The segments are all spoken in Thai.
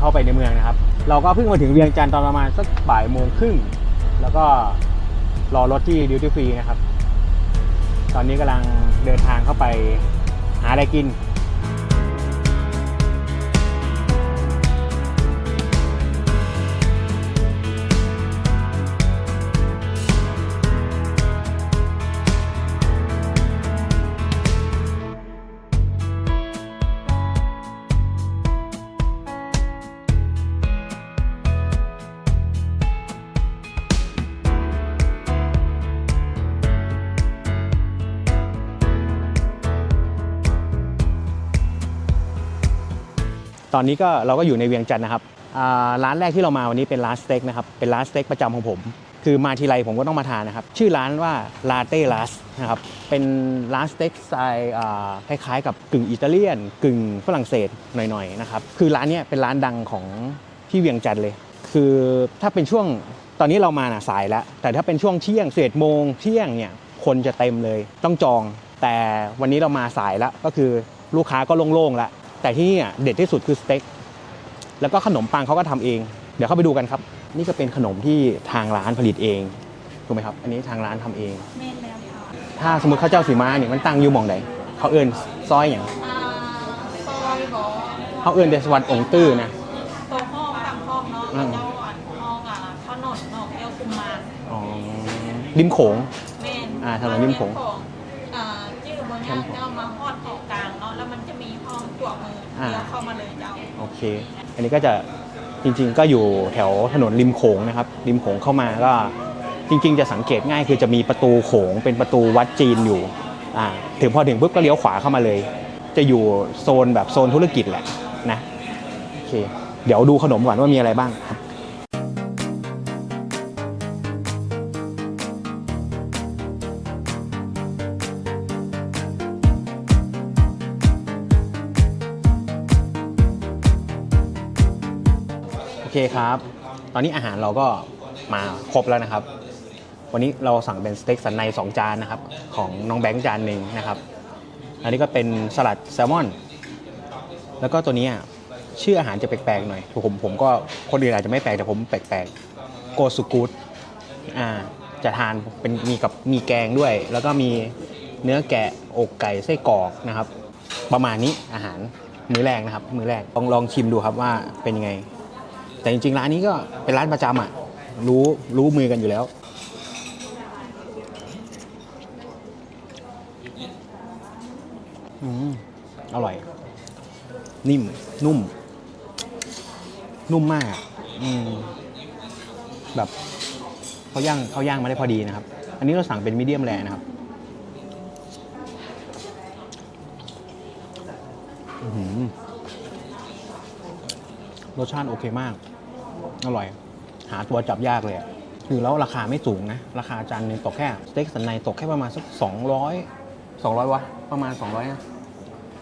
เข้าไปในเมืองนะครับ เราก็เพิ่งมาถึงเวียงจันทร์ตอนประมาณสักบ่ายโมงครึ่ง แล้วก็รอรถที่ดิวตี้ฟรีนะครับ ตอนนี้กำลังเดินทางเข้าไปหาอะไรกิน ตอนนี้ก็เราก็อยู่ในเวียงจันทร์นะครับร้านแรกที่เรามาวันนี้เป็นร้านสเต็กนะครับเป็นร้านสเต็กประจำของผม คือมาทีไรผมก็ต้องมาทานนะครับ ชื่อร้านว่าลาเต้ลาสนะครับเป็นร้านสเต็กสไตล์คล้ายๆ กับกึ่งอิตาเลียน กึ่งฝรั่งเศสหน่อยๆนะครับคือร้านนี้เป็นร้านดังของที่เวียงจันทร์เลย คือถ้าเป็นช่วงตอนนี้เรามาน่ะสายแล้ว แต่ถ้าเป็นช่วงเที่ยงเศษโมงเที่ยงเนี่ยคนจะเต็มเลยต้องจอง แต่วันนี้เรามาสายแล้วก็คือลูกค้าก็โล่งๆแล้ว แต่ที่นี่อะเด็ดที่สุดคือสเต็กแล้วก็ขนมปังเขาก็ทำเอง เดี๋ยวเข้าไปดูกันครับ นี่ก็เป็นขนมที่ทางร้านผลิตเองถูกไหมครับ อันนี้ทางร้านทำเองเมนแล้วค่ะถ้าสมมติข้าวเจ้าสีม้าเนี่ยมันตั้งอยู่หมองใดเขาเอิ้นซอยอย่างอ่าซอยบอกเขาเอิ้นเดสวัดองค์ตื้อนะตรงห้องต่างห้องเนาะอืมเจ้าอ่อนห้องอะถนนเนาะเอลกุมารอ๋อริมโขงเมนอ่าถนนริมโขง จั่วมือเดี๋ยวเข้ามาเลยเจ้าโอเค อันนี้ก็จะจริงๆ ก็อยู่แถวถนนริมโขงนะครับ ริมโขงเข้ามาก็จริง ๆ จะสังเกตง่ายคือจะมีประตูโขงเป็นประตูวัดจีนอยู่อ่าถึงพอถึงปุ๊บก็เลี้ยวขวาเข้ามาเลย จะอยู่โซนแบบโซนธุรกิจแหละนะ โอเค เดี๋ยวดูขนมก่อนว่ามีอะไรบ้างครับ เคครับ ตอนนี้อาหารเราก็มาครบแล้วนะครับ วันนี้เราสั่งเป็นสเต็กสันใน2จานนะครับ ของน้องแบงค์จานหนึ่งนะครับ อันนี้ก็เป็นสลัดแซลมอน แล้วก็ตัวนี้ชื่ออาหารจะแปลกๆหน่อยผมผมก็คนอื่นอาจจะไม่แปลกแต่ผมแปลกๆโกสุกูดอ่าจะทานเป็นมีกับมีแกงด้วย แล้วก็มีเนื้อแกะอกไก่ไส้กรอกนะครับ ประมาณนี้อาหารมื้อแรกนะครับ มื้อแรกลองลองชิมดูครับว่าเป็นยังไง แต่จริงๆร้านนี้ก็เป็นร้านประจำอะ รู้รู้มือกันอยู่แล้ว อืมอร่อย นิ่ม นุ่ม นุ่มมากอืมแบบเขาย่างเขาย่างมาได้พอดีนะครับ อันนี้เราสั่งเป็นมีเดียมแรนะครับอื้อหือรสชาติโอเคมาก อร่อย หาตัวจับยากเลยอะคือแล้วราคาไม่สูงนะ ราคาจานหนึงตกแค่สเต็กสันในตกแค่ประมาณสักสองร้อยสองร้อยวะประมาณ200นะ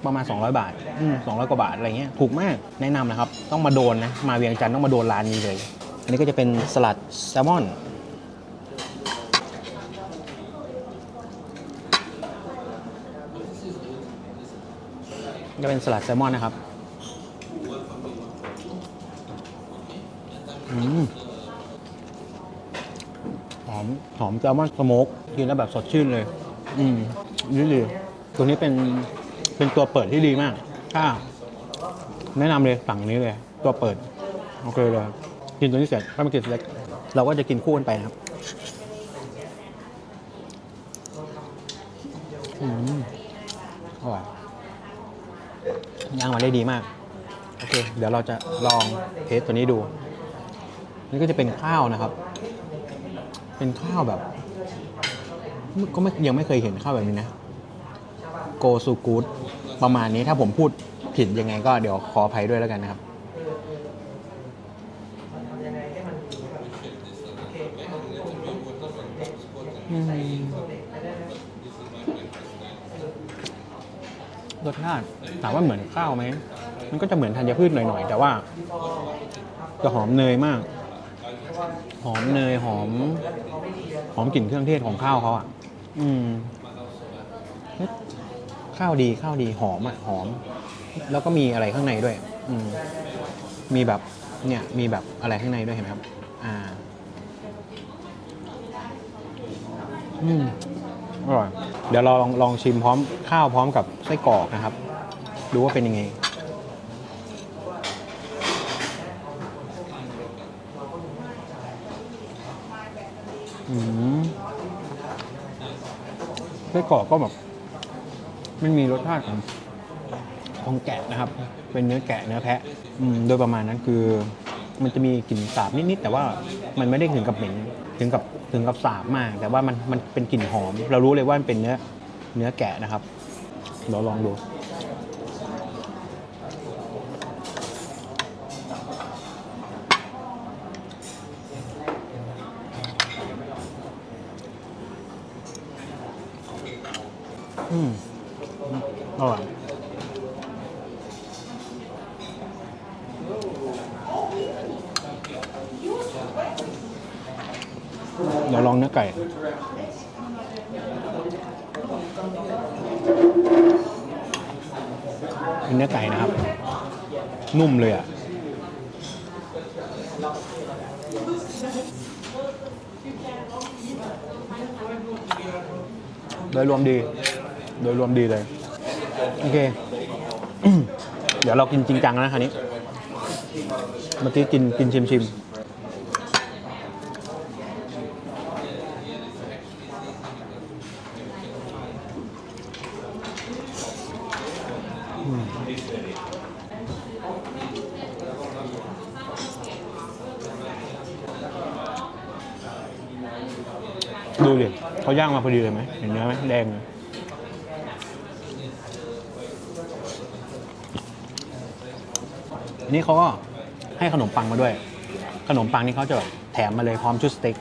ประมาณ 200 บาทอืมสองร้อยกว่าบาทอะไรเงี้ยถูกมากแนะนำนะครับ ต้องมาโดนนะมาเวียงจันทร์ต้องมาโดนร้านนี้เลย อันนี้ก็จะเป็นสลัดแซลมอนจะเป็นสลัดแซลมอนนะครับ อืม หอมหอมแซลมอนสโมกกินแล้วแบบสดชื่นเลย อืมนี่ดีตัวนี้เป็นเป็นตัวเปิดที่ดีมากถ้าแนะนำเลยฝั่งนี้เลย ตัวเปิด โอเคเลย กินตัวนี้เสร็จก็มากินสเล็ก เราก็จะกินคู่กันไปนะครับอืมอร่อยย่างมาได้ดีมาก โอเค เดี๋ยวเราจะลองเทสตัวนี้ดู นี่ก็จะเป็นข้าวนะครับ เป็นข้าวแบบ ก็ไม่ยังไม่เคยเห็นข้าวแบบนี้นะโกซูกูดประมาณนี้ถ้าผมพูดผิดยังไงก็เดี๋ยวขออภัยด้วยแล้วกันนะครับอืมรสชาติถามว่าเหมือนข้าวไหม มันก็จะเหมือนธัญพืชหน่อยๆ แต่ว่าจะหอมเนยมาก อมเนยหอม หอมกลิ่นเครื่องเทศของข้าวเขาอะ อืมข้าวดีข้าวดีหอมอะหอม แล้วก็มีอะไรข้างในด้วย อืมมีแบบเนี่ยมีแบบอะไรข้างในด้วยเห็นไหมครับ อ่า อืมอร่อย เดี๋ยวเราลองลองชิมพร้อมข้าวพร้อมกับไส้กรอกนะครับ ดูว่าเป็นยังไง อืมไส้กรอกก็แบบมันมีรสชาติของของแกะนะครับ เป็นเนื้อแกะเนื้อแพะอืมโดยประมาณนั้นคือ มันจะมีกลิ่นสาบนิดๆแต่ว่ามันไม่ได้ถึงกับเหม็นถึงกับถึงกับสาบมาก แต่ว่ามันมันเป็นกลิ่นหอม เรารู้เลยว่ามันเป็นเนื้อเนื้อแกะนะครับเราลองดู เดี๋ยวลองเนื้อไก่ เป็นเนื้อไก่นะครับ นุ่มเลยอะโดยรวมดี โดยรวมดีเลย โอเค เดี๋ยวเรากินจริงจังนะคราวนี้ เมื่อกี้กินกินชิมชิม ดูดิเขาย่างมาพอดีเลยไหมเห็นเนื้อไหมแดงอันนี้เขาก็ให้ขนมปังมาด้วย ขนมปังนี่เขาจะแบบแถมมาเลยพร้อมชุดสเต็ก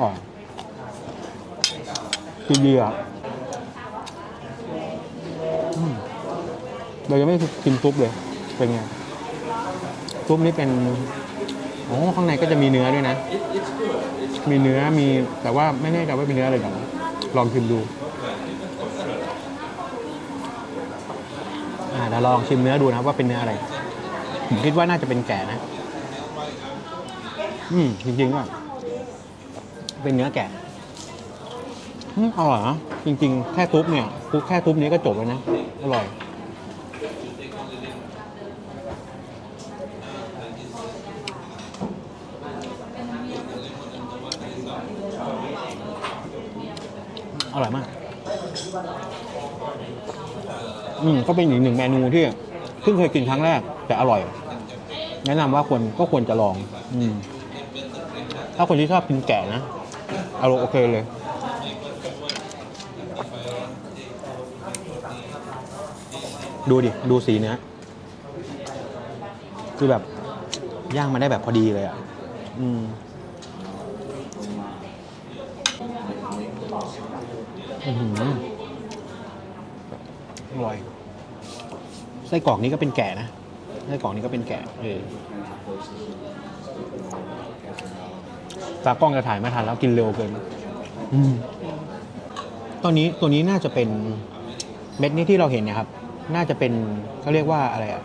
อ๋อคือดีอะเรายังไม่กินซุปเลย เป็นไงซุปนี่เป็น โอ้ข้างในก็จะมีเนื้อด้วยนะ มีเนื้อมีแต่ว่าไม่แน่ใจว่าเป็นเนื้ออะไรกันลองชิมดู อ่าเดี๋ยวลองชิมเนื้อดูนะครับว่าเป็นเนื้ออะไร ผมคิดว่าน่าจะเป็นแกะนะ อืมจริงๆก็เป็นเนื้อแกะอืมอร่อยนะจริง ๆ แค่ทุบเนี่ยทุบแค่ทุบนี้ก็จบแล้วนะ อร่อย อร่อยมาก อืมก็เป็นอีกหนึ่งเมนูที่เพิ่งเคยกินครั้งแรก แต่อร่อย แนะนำว่าควรก็ควรจะลอง อืม ถ้าคนที่ชอบกินแกะนะอร่อยโอเคเลยดูดิ ดูสีเนื้อคือแบบ ย่างมาได้แบบพอดีเลยอะ อืม อื้อหืออร่อย ไส้กรอกนี้ก็เป็นแกะนะ ไส้กรอกนี้ก็เป็นแกะเออตากล้องจะถ่ายไม่ทันแล้วกินเร็วเกินอืมตอนนี้ตัวนี้น่าจะเป็นเม็ดนี้ที่เราเห็นเนะครับ น่าจะเป็นเขาเรียกว่าอะไรอะ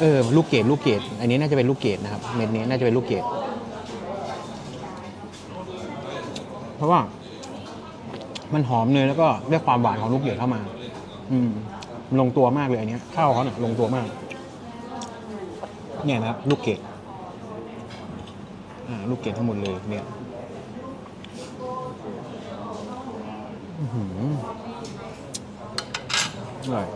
เออ ลูกเกดลูกเกดอันนี้น่าจะเป็นลูกเกดนะครับ เม็ดนี้น่าจะเป็นลูกเกดเพราะว่า มันหอมเนยแล้วก็ได้ความหวานของลูกเกดเข้ามา อืมลงตัวมากเลยอันเนี้ยข้าวเขาเนี่ยลงตัวมาก เนี่ยนะครับ ลูกเกดอ่าลูกเกดทั้งหมดเลยเนี่ยอื้อหืออร่อย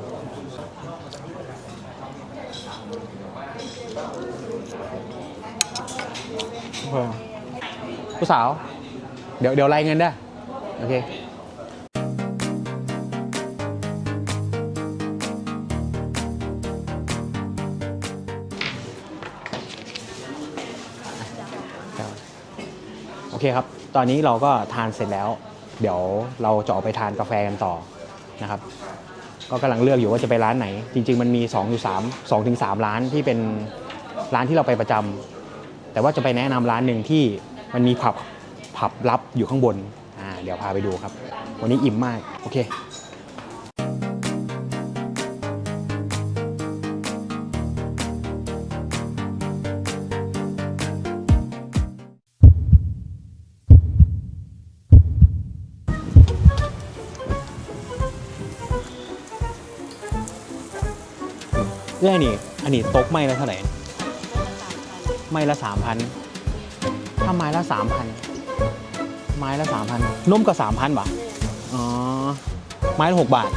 ผู้สาว เดี๋ยวเดี๋ยวไล่เงินได้ โอเค เคครับ ตอนนี้เราก็ทานเสร็จแล้ว เดี๋ยวเราจะออกไปทานกาแฟกันต่อนะครับ ก็กำลังเลือกอยู่ว่าจะไปร้านไหน จริง ๆ มันมี2อยู่3 2ถึง3ร้านที่เป็นร้านที่เราไปประจำแต่ว่าจะไปแนะนำร้านหนึ่งที่มันมีผับผับลับอยู่ข้างบนอ่าเดี๋ยวพาไปดูครับ วันนี้อิ่มมาก โอเค ตกไม้ละเท่าไหร่ไม้ละสามพันถ้าไม้ละสามพันไม้ละสามพันนมก็สามพันบาทอ๋อไม้ละหกบาท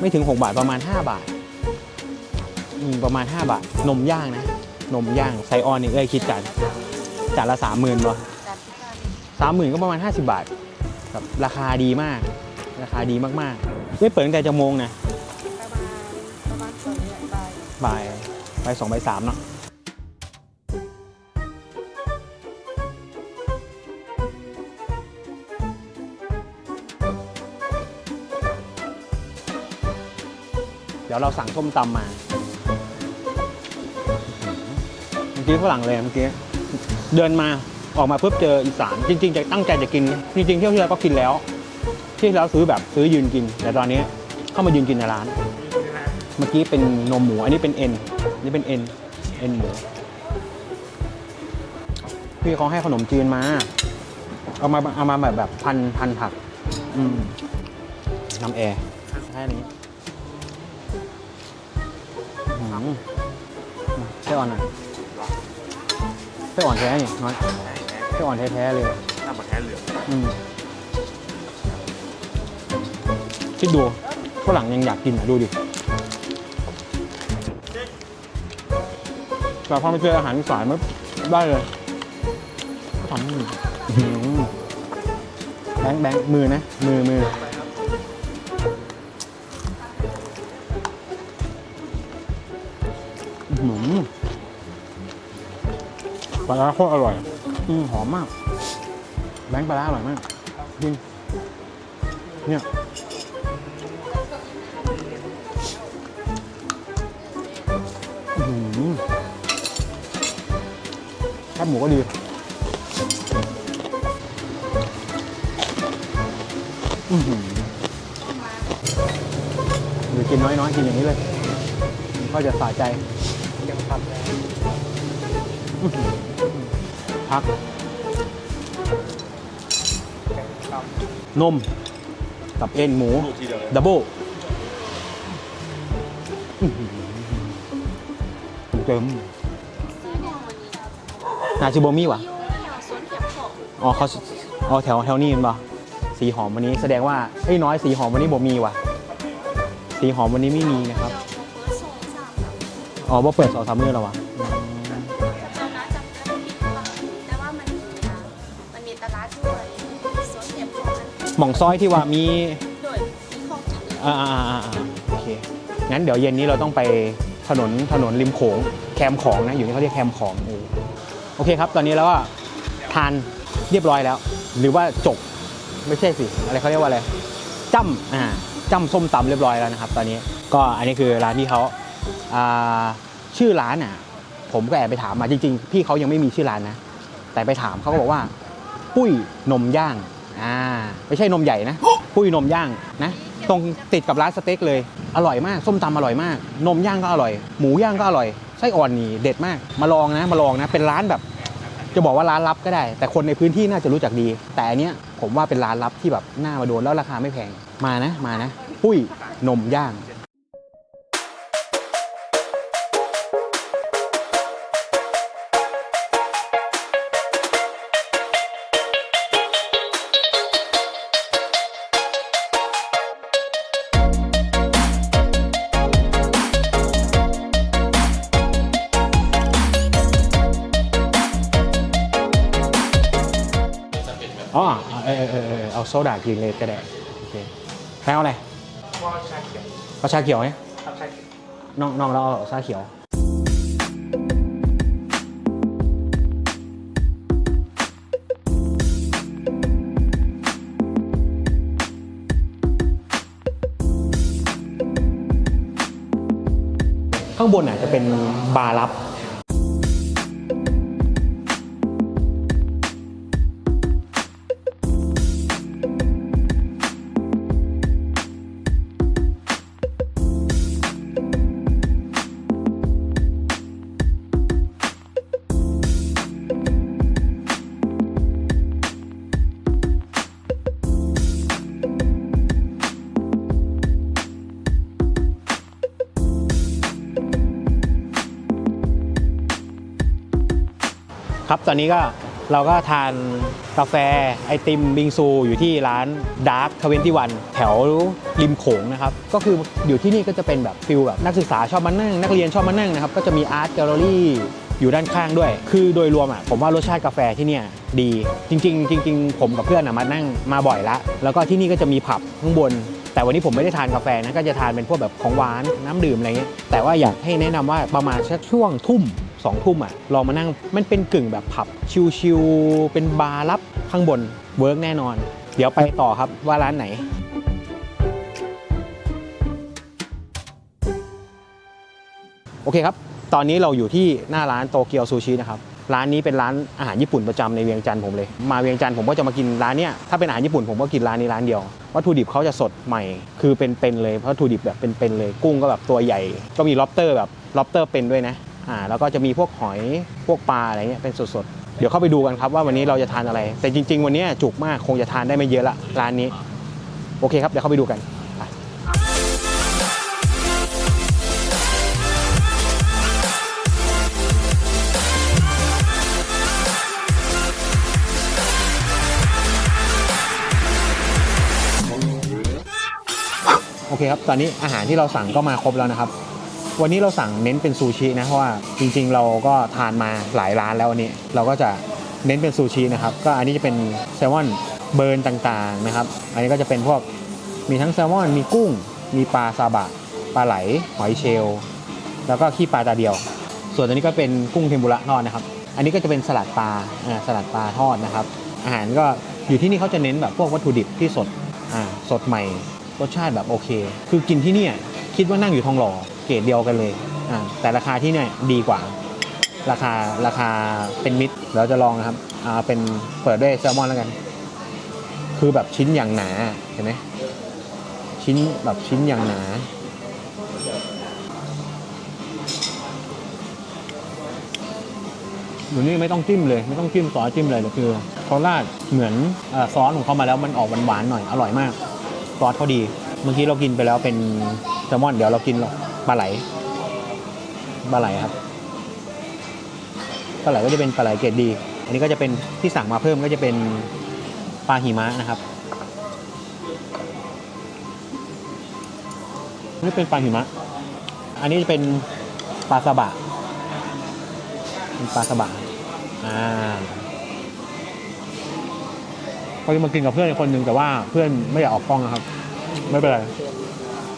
ไม่ถึงหกบาทประมาณห้าบาทอืมประมาณห้าบาท นมย่างนะ นมย่างไซออนนี่เอ้ยคิดกันจานละสามหมื่นป่ะจัดที่บ้านสามหมื่นก็ประมาณ50บาทแบบราคาดีมาก ราคาดีมากๆไม่เปิดตั้งแต่จะโมงนะ บ่ายบ่ายสองบ่ายสามเนาะเดี๋ยวเราสั่งส้มตำมา เมื่อกี้ฝรั่งเลยเมื่อกี้ เดินมาออกมาปุ๊บเจออีสาน จริง ๆ จะตั้งใจจะกิน จริงๆเที่ยวที่แล้วก็กินแล้ว ที่แล้วซื้อแบบซื้อยืนกิน แต่ตอนนี้เข้ามายืนกินในร้าน เมื่อกี้เป็นนมหมู อันนี้เป็นเอ็นอันนี้เป็นเอ็นเอ็นหมูพี่เขาให้ขนมจีนมา เอามาเอามาแบบแบบพันพันผัก อืมน้ำแอร์แค่นี้อื้อหือไส้อ่อนหน่อยไส้อ่อนแท้นี่น้อยไส้อ่อนแท้ๆเลยหน้าหมดแท้เหลืองอืมคิดดูฝรั่งยังอยากกินอะดูดิ แต่พอไปเจออาหารอีสานมันได้เลยทำอื้อหือแบงค์แบงค์มือนะ มือมือหือปลาร้าโคตรอร่อย อืมหอมมาก แบงค์ปลาร้าอร่อยมากจริงเนี่ย แคบหมูก็ดี อือหือหรือกินน้อยๆ กินอย่างนี้เลย ก็จะสะใจยังพักพัก นม กับเอ็นหมู ดับเบิลอื้อหือเติม นาชิโบมี่วะอยู่แถวสวนเขียวโขกอ๋อเขาอ๋อแถวแถวนี้มันปะสีหอมวันนี้แสดงว่าเอ้ยน้อยสีหอมวันนี้บ่มีว่ะ สีหอมวันนี้ไม่มีนะครับเดี๋ยวเฟิร์สโซนสามอ๋อบ่เปิดสองสามมื้อแล้ววะอืมตอนนั้นจะเป็นปิดบ้านแต่ว่ามันมีนะมันมีตลาดด้วยสวนเขียวโขกนั้นหม่องซอยที่ว่ามีโดยมีของจัดเลยอ่าอ่าอ่าอ่าโอเคงั้นเดี๋ยวเย็นนี้เราต้องไปถนนถนนริมโขงแคมของนะอยู่นี่เขาเรียกแคมของเออ โอเคครับ ตอนนี้เราก็ทานเรียบร้อยแล้ว หรือว่าจบไม่ใช่สิ อะไรเขาเรียกว่าอะไรจ้ำอ่าจ้ำส้มตำเรียบร้อยแล้วนะครับ ตอนนี้ก็อันนี้คือร้านพี่เขาอ่าชื่อร้านอะ ผมก็แอบไปถามมาจริง ๆ พี่เขายังไม่มีชื่อร้านนะ แต่ไปถามเขาก็บอกว่า ปุ้ยนมย่างอ่าไม่ใช่นมใหญ่นะ ปุ้ยนมย่างนะ ตรงติดกับร้านสเต็กเลย อร่อยมาก ส้มตำอร่อยมาก นมย่างก็อร่อย หมูย่างก็อร่อย ไส้อ่อนนี่เด็ดมาก มาลองนะ มาลองนะ เป็นร้านแบบ จะบอกว่าร้านลับก็ได้ แต่คนในพื้นที่น่าจะรู้จักดี แต่อันเนี้ยผมว่าเป็นร้านลับที่แบบน่ามาโดนแล้วราคาไม่แพง มานะ มานะ ปุ้ยนมย่าง โซดากินเลยก็ได้โอเคใครเอาอะไรเอาชาเขียวไหมน้องน้องเราเอาชาเขียวข้างบนอะจะเป็นบาร์ลับ ครับ ตอนนี้ก็เราก็ทานกาแฟไอติมบิงซูอยู่ที่ร้านดาร์ k 21แถวริมโขงนะครับ ก็คืออยู่ที่นี่ก็จะเป็นแบบฟิลแบบนักศึกษาชอบมานั่ง นักเรียนชอบมานั่งนะครับ ก็จะมีอาร์ตแกลเลอรี่อยู่ด้านข้างด้วย คือโดยรวมอะผมว่ารสชาติกาแฟที่เนี่ยดี จริง ๆ จริง ๆ ผมกับเพื่อนอะมานั่งมาบ่อยละ แล้วก็ที่นี่ก็จะมีผับข้างบน แต่วันนี้ผมไม่ได้ทานกาแฟนะก็จะทานเป็นพวกแบบของหวานน้ำดื่มอะไรเงี้ยแต่ว่าอยากให้แนะนำว่าประมาณสักช่วงทุ่ม สองทุ่มอะลองมานั่งมันเป็นกึ่งแบบผับชิลๆเป็นบาร์ลับข้างบนเวิร์กแน่นอน เดี๋ยวไปต่อครับว่าร้านไหนโอเคครับ ตอนนี้เราอยู่ที่หน้าร้านโตเกียวซูชินะครับ ร้านนี้เป็นร้านอาหารญี่ปุ่นประจำในเวียงจันทร์ผมเลย มาเวียงจันทร์ผมก็จะมากินร้านเนี้ย ถ้าเป็นอาหารญี่ปุ่นผมก็กินร้านนี้ร้านเดียว วัตถุดิบเขาจะสดใหม่ คือเป็นๆเลย วัตถุดิบแบบเป็นๆเลย กุ้งก็แบบตัวใหญ่ ก็มีล็อบสเตอร์แบบล็อบสเตอร์เป็นด้วยนะ อ่าแล้วก็จะมีพวกหอยพวกปลาอะไรเงี้ยเป็นสดๆเดี๋ยวเข้าไปดูกันครับว่าวันนี้เราจะทานอะไร แต่จริง ๆ วันนี้จุกมากคงจะทานได้ไม่เยอะละร้านนี้ โอเคครับเดี๋ยวเข้าไปดูกันโอเคครับ ตอนนี้อาหารที่เราสั่งก็มาครบแล้วนะครับ วันนี้เราสั่งเน้นเป็นซูชินะเพราะว่าจริงๆ เราก็ทานมาหลายร้านแล้ววันนี้เราก็จะเน้นเป็นซูชินะครับ ก็อันนี้จะเป็นแซลมอนเบิร์นต่างๆนะครับ อันนี้ก็จะเป็นพวกมีทั้งแซลมอนมีกุ้ง มีปลาซาบะปลาไหลหอยเชลแล้วก็ขี้ปลาตาเดียว ส่วนอันนี้ก็เป็นกุ้งเทมปุระทอดนะครับ อันนี้ก็จะเป็นสลัดปลาสลัดปลาทอดนะครับ อาหารก็อยู่ที่นี่เขาจะเน้นแบบพวกวัตถุดิบที่สดสดใหม่รสชาติแบบโอเค คือกินที่นี่คิดว่านั่งอยู่ทองหล่อ กรดเดียวกันเลยอ่าแต่ราคาที่เนี่ยดีกว่า ราคาราคาเป็นมิตรเราจะลองนะครับอ่าเป็นเปิดด้วยแซลมอนแล้วกัน คือแบบชิ้นอย่างหนาเห็นไหมชิ้นแบบชิ้นอย่างหนาอยู่นี่ไม่ต้องจิ้มเลยไม่ต้องจิ้มซอสจิ้มเลยเลยคือเขาราดเหมือนออซอสของเขามาแล้วมันออกหวานๆหน่อยอร่อยมากซอสเขาดี เมื่อกี้เรากินไปแล้วเป็นแซลมอนเดี๋ยวเรากิน ปลาไหลปลาไหลครับปลาไหลก็จะเป็นปลาไหลเกรดดี อันนี้ก็จะเป็นที่สั่งมาเพิ่มก็จะเป็นปลาหิมะนะครับนี่เป็นปลาหิมะ อันนี้จะเป็นปลาซาบะเป็นปลาสบะอ่าก็จะมากินกับเพื่อนอีกคนหนึ่งแต่ว่าเพื่อนไม่อยากออกกล้องนะครับ ไม่เป็นไร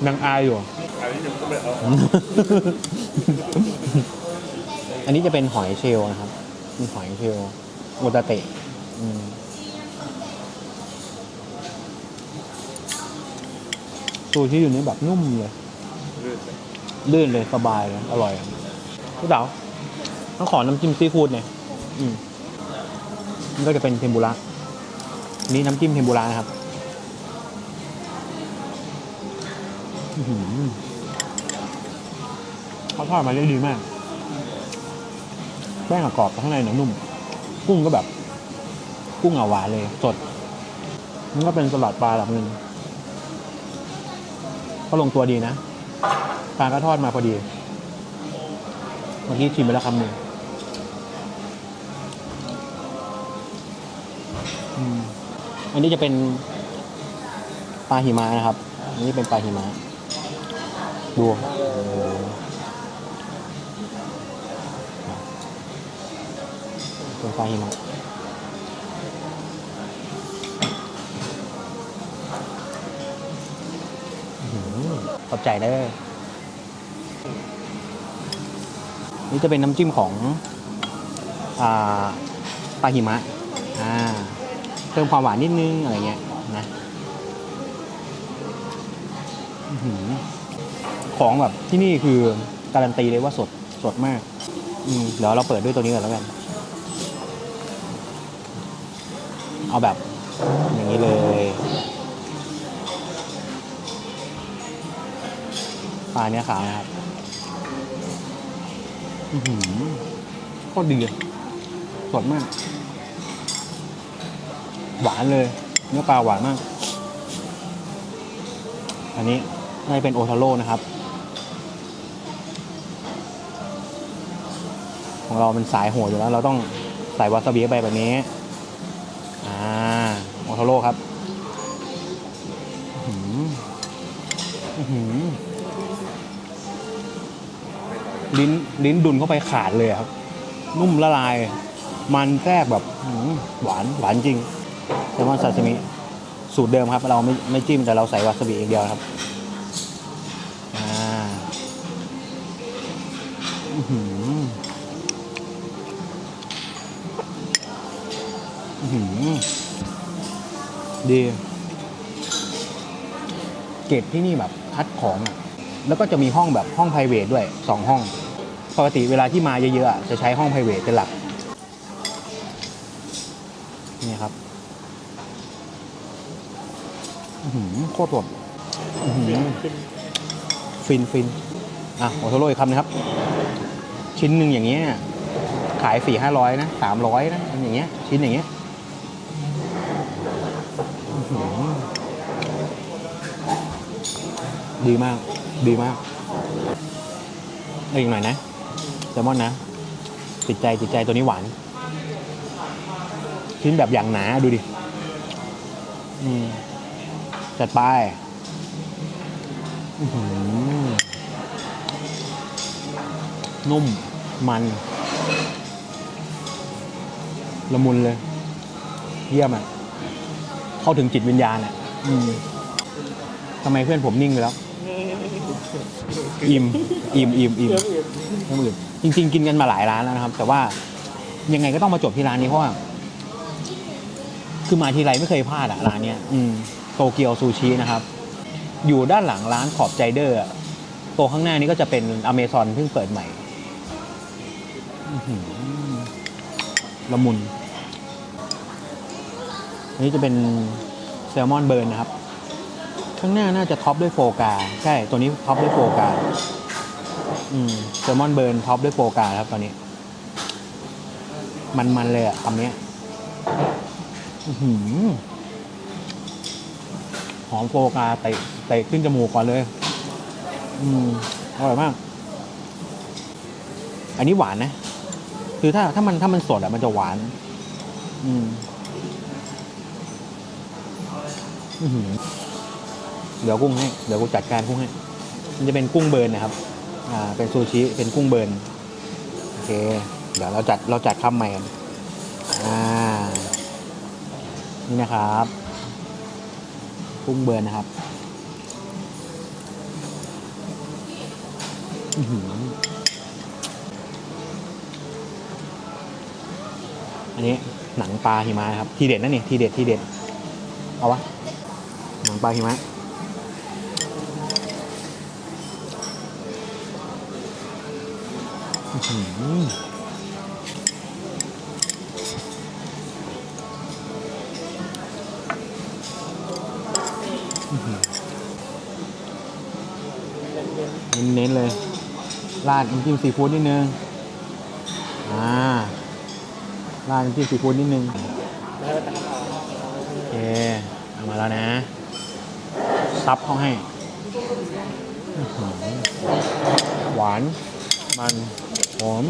นางอายอยู่ อันนี้จะเป็นหอยเชลล์นะครับเป็นหอยเชลล์โอตาเตะอืมซูชิอยู่นี้แบบนุ่มเลย ลื่นเลยสบายเลย อร่อยพี่เต๋าต้องขอน้ำจิ้มซีฟู้ดเนี่ยอืมนี่ก็จะเป็นเทมปุระนนี้น้ำจิ้มเทมปุระนะครับ อื้อหือ เขาทอดมาได้ดีมาก แป้งกรอบแต่ข้างในเนี่ยนุ่ม กุ้งก็แบบ กุ้งอะหวานเลย สด มันก็เป็นสลัดปลาแบบนึงก็ลงตัวดีนะ ปลาก็ทอดมาพอดี เมื่อกี้ชิมไปแล้วคำหนึ่งอันนี้จะเป็นปลาหิมะนะครับ อันนี้เป็นปลาหิมะ ดู โอ้โหเป็นปลาหิมะขอบใจเด้นี่จะเป็นน้ำจิ้มของอปลาหิมะเพิ่มความหวานนิดนึง อะไรเงี้ยนะอื้ของแบบที่นี่คือการันตีเลยว่าสดสดมากมเดี๋ยวเราเปิดด้วยตัวนี้ก่อนแล้วกัน เอาแบบอย่างนี้เลยปลาเนื้อขาวนะครับอื้อหือโคตรดีเลยสดมาก หวานเลย เนื้อปลาหวานมาก อันนี้น่าจะเป็นโอทาโร่นะครับ ของเราเป็นสายโหดอยู่แล้ว เราต้องใส่วาซาบิเข้าไปแบบนี้อ่า โทโร่ครับหืออื้อหือลิ้นลิ้นดุนเข้าไปขาดเลยครับ นุ่มละลาย มันแทรกแบบหวานหวานจริงแซลมอนซาซิมิสูตรเดิมครับ เราไม่ไม่จิ้มแต่เราใส่วาซาบิเองเดียวครับอ่าอื้อหืออื้อหือ ดี เกรดที่นี่แบบคัดของอะแล้วก็จะมีห้องแบบห้อง p r i v a t ด้วยสองห้อง ปกติเวลาที่มาเยอะๆอะจะใช้ห้อง p r i v a t เป็นหลัก นี่ครับอื้อหือโคตรสดอื้อหือฟินฟินอะโอโทโร่อีกคำนะครับ ชิ้นหนึ่งอย่างเงี้ยขายสี่ห้าร้อยนะสามร้อยนะอย่างเงี้ยชิ้นอย่างเงี้ยอื้อหือ ดีมาก ดีมากเอาอีกหน่อยนะแซลมอนนะติดใจติดใจตัวนี้หวานชิ้นแบบอย่างหนาดูดิอืมจัดไปอื้อหือนุ่มมันละมุนเลย เยี่ยมอะ เข้าถึงจิตวิญญาณอะอืมทำไมเพื่อนผมนิ่งไปแล้ว อิ่มอิ่มอิ่มอิ่มน้ำอื่นจริง ๆ กินกันมาหลายร้านแล้วนะครับ แต่ว่ายังไงก็ต้องมาจบที่ร้านนี้เพราะว่าคือมาทีไรไม่เคยพลาดอะร้านเนี้ยอืมโตเกียวซูชินะครับ อยู่ด้านหลังร้านขอบใจเดอร์ตัวข้างหน้านี้ก็จะเป็นอเมซอนเพิ่งเปิดใหม่ละมุน อันนี้จะเป็นแซลมอนเบิร์นนะครับ ข้างหน้าน่าจะท็อปด้วยโฟกาใช่ตัวนี้ท็อปด้วยโฟกาอืมแซลมอนเบิร์นท็อปด้วยโฟกาครับตอนนี้ มันๆเลยอะคำนี้หือหอมโฟกาเตะเตะขึ้นจมูกก่อนเลย อืมอร่อยมาก อันนี้หวานนะ คือถ้าถ้ามันถ้ามันสดอะมันจะหวาน อืมอื้อ เดี๋ยวกุ้งให้ เดี๋ยวกูจัดการกุ้งให้ มันจะเป็นกุ้งเบิร์นนะครับ อ่า เป็นซูชิ เป็นกุ้งเบิร์น โอเค เดี๋ยวเราจัด เราจัดคำใหม่กันอ่า นี่นะครับ กุ้งเบิร์นนะครับอื้มอันนี้หนังปลาหิมะนะครับ ทีเด็ดนะนี่ ทีเด็ด ทีเด็ด เอาวะ หนังปลาหิมะ เน้นๆเลย ราดน้ำจิ้มซีฟู้ดนิดนึง อ่า ราดน้ำจิ้มซีฟู้ดนิดนึง โอเค เอามาแล้วนะ ซับเข้าให้ หวาน มัน อม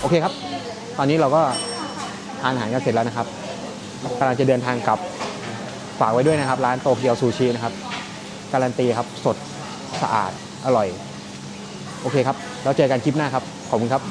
โอเคครับ ตอนนี้เราก็ทานอาหารกันเสร็จแล้วนะครับกำลังจะเดินทางกลับ ฝากไว้ด้วยนะครับ ร้านโตเกียวซูชินะครับ การันตีครับ สด สะอาด อร่อย โอเคครับ แล้วเจอกันคลิปหน้าครับ ขอบคุณครับ